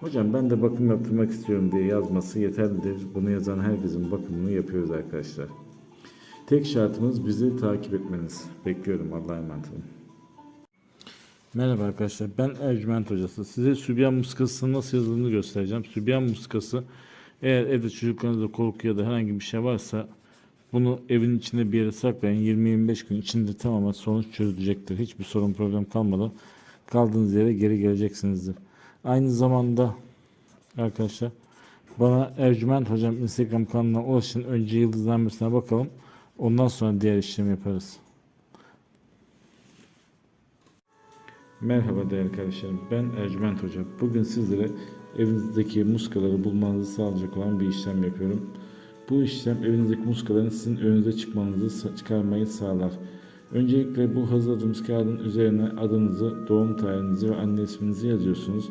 Hocam ben de bakım yaptırmak istiyorum diye yazması yeterlidir. Bunu yazan herkesin bakımını yapıyoruz arkadaşlar. Tek şartımız bizi takip etmeniz. Bekliyorum Allah'a emanet olun. Merhaba arkadaşlar ben Ercüment Hocası. Size sübyan muskası nasıl yazıldığını göstereceğim. Sübyan muskası eğer evde çocuklarınızda korku ya da herhangi bir şey varsa bunu evin içinde bir yere saklayın. 20-25 gün içinde tamamen sonuç çözülecektir. Hiçbir sorun problem kalmadan kaldığınız yere geri geleceksinizdir. Aynı zamanda arkadaşlar bana Ercüment Hocam Instagram kanalına ulaşın. Önce yıldızlanmasına bakalım. Ondan sonra diğer işlemi yaparız. Merhaba değerli kardeşlerim. Ben Ercüment Hoca. Bugün sizlere evinizdeki muskaları bulmanızı sağlayacak olan bir işlem yapıyorum. Bu işlem evinizdeki muskaların sizin önünüze çıkmanızı çıkarmayı sağlar. Öncelikle bu hazırladığımız kağıdın üzerine adınızı, doğum tarihinizi ve anne isminizi yazıyorsunuz.